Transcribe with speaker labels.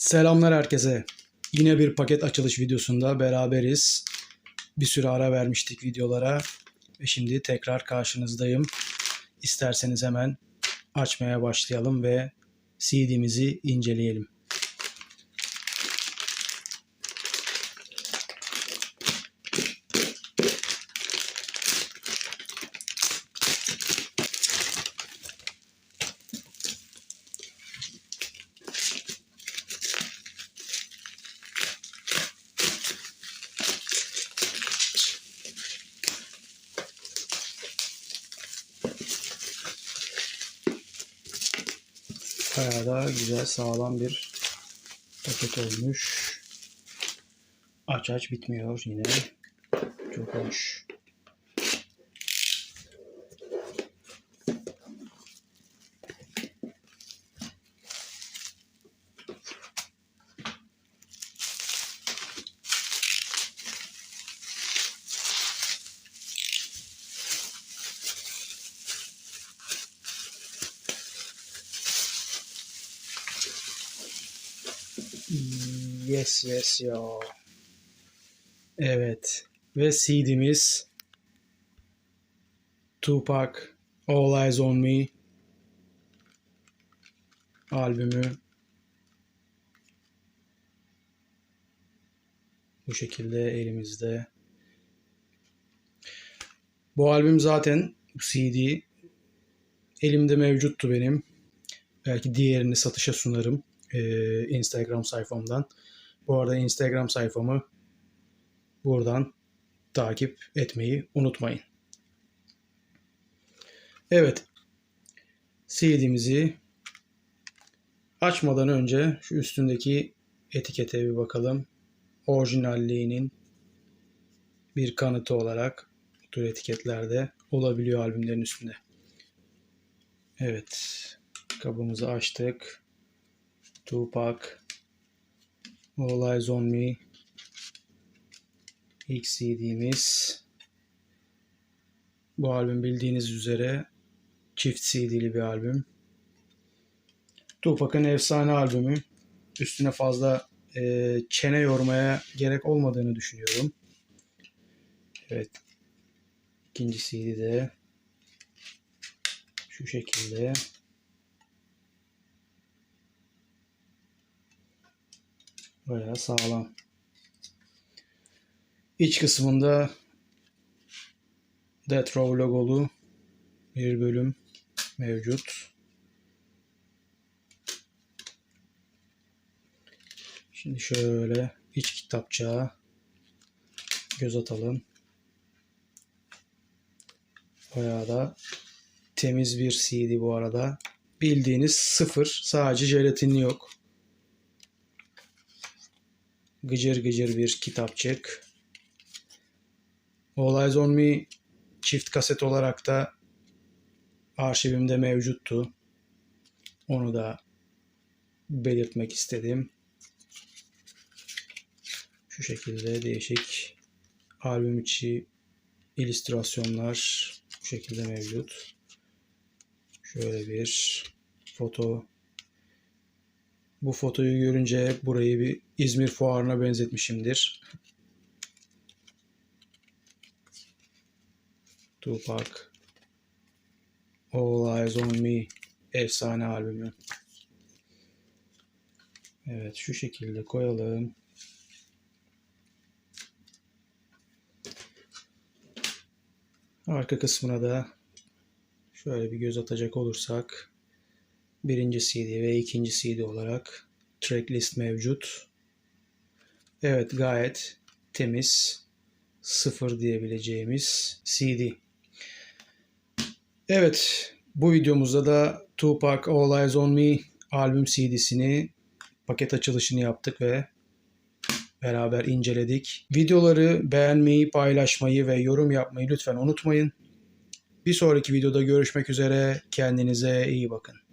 Speaker 1: Selamlar herkese. Yine bir paket açılış videosunda beraberiz. Bir süre ara vermiştik videolara ve şimdi tekrar karşınızdayım. İsterseniz hemen açmaya başlayalım ve CD'mizi inceleyelim. Bayağı da güzel sağlam bir paket olmuş. Aç aç bitmiyor yine. Çok hoş. Yes yes ya. Evet. Ve CD'miz Tupac All Eyes On Me albümü bu şekilde elimizde. Bu albüm zaten CD elimde mevcuttu benim. Belki diğerini satışa sunarım e, Instagram sayfamdan. Bu arada Instagram sayfamı buradan takip etmeyi unutmayın. Evet. CD'mizi açmadan önce şu üstündeki etikete bir bakalım. Orijinalliğinin bir kanıtı olarak bu tür etiketlerde olabiliyor albümlerin üstünde. Evet. Kabımızı açtık. Tupac, All Eyes On Me, ilk CD'miz. Bu albüm bildiğiniz üzere çift CD'li bir albüm. Tupac'ın efsane albümü. Üstüne fazla e, çene yormaya gerek olmadığını düşünüyorum. Evet. İkinci CD de şu şekilde. Bayağı sağlam. İç kısmında Death Row logolu bir bölüm mevcut. Şimdi şöyle iç kitapçığa göz atalım. Bayağı da temiz bir CD bu arada. Bildiğiniz sıfır. Sadece jelatinli yok. Gıcır gıcır bir kitapçık. All Eyes On Me çift kaset olarak da arşivimde mevcuttu. Onu da belirtmek istedim. Şu şekilde değişik albüm içi illüstrasyonlar bu şekilde mevcut. Şöyle bir foto. Bu fotoyu görünce burayı bir İzmir fuarına benzetmişimdir. Tupac All Eyes On Me efsane albümü. Evet şu şekilde koyalım. Arka kısmına da şöyle bir göz atacak olursak birinci CD ve ikinci CD olarak tracklist mevcut. Evet gayet temiz sıfır diyebileceğimiz CD. Evet bu videomuzda da Tupac All Eyes On Me albüm CD'sini paket açılışını yaptık ve beraber inceledik. Videoları beğenmeyi, paylaşmayı ve yorum yapmayı lütfen unutmayın. Bir sonraki videoda görüşmek üzere. Kendinize iyi bakın.